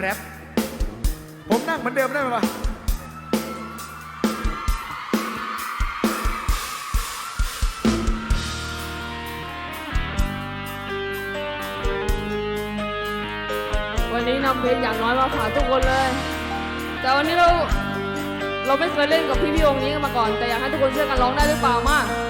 แรปผมนั่งเหมือนเดิมได้ไหมวะวันนี้นำเพลงอย่างน้อยมาฝากทุกคนเลย แต่วันนี้เราเราไม่เคยเล่นกับพี่พี่ๆวงนี้มาก่อน แต่อยากให้ทุกคนช่วยกันร้องได้หรือเปล่ามามี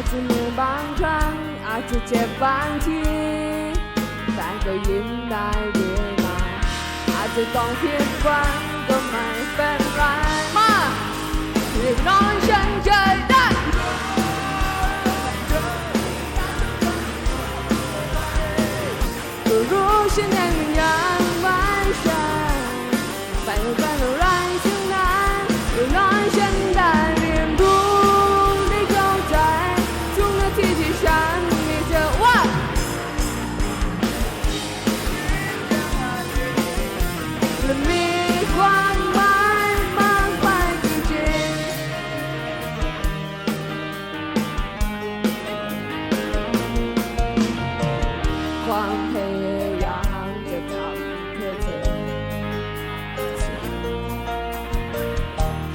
อาจจะเหนื่อยบางครั้ง อาจจะเจ็บบางทีแต่ก็ยิ้มได้เรื่อยมาอาจจะต้องผิดหวังก็ไม่เป็นไรมาเรียกน้องฉันเคยได้ก็รู้ฉันเองมันยังไ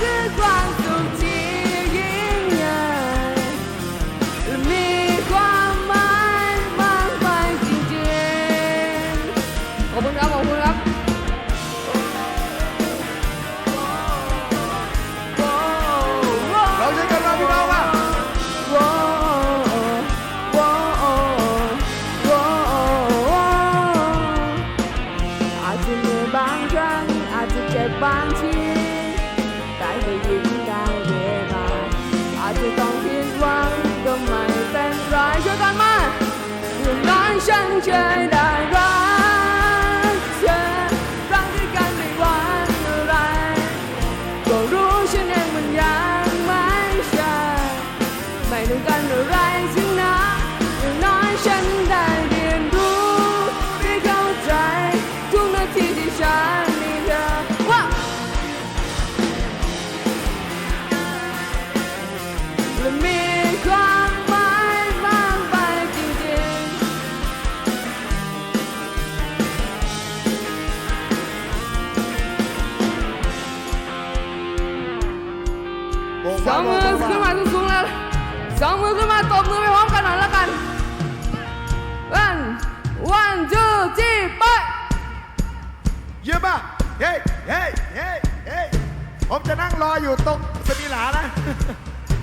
คือความสุขที่ยิ่งใหญ่และมีความหมายมากไปจริงๆ ขอบคุณครับ ขอบคุณครับเราใช้กันมาพี่น้องว่าว้าวว้าวว้าวอาจจะเหนื่อยบางครั้งอาจจะเจ็บบางที แต่ก็ยิ้มได้เรื่อยมาอาจจะต้องผิดหวังก็ไม่เป็นไรช่วยกันมาอย่างน้อยฉันเคยได้รักเธอรักด้วยกันไม่หวังอะไร ก็รู้ฉันเองมันยังไม่ใช่ไม่ต้องการอะไร สองมือขึ้นมาตบมือไปพร้อมกันหน่อยแล้วกัน one one two three ไปเยี่ยมมากเฮ้ยเฮ้ยเฮ้ยเฮ้ยผมจะนั่งรออยู่ตรงสมิลานะ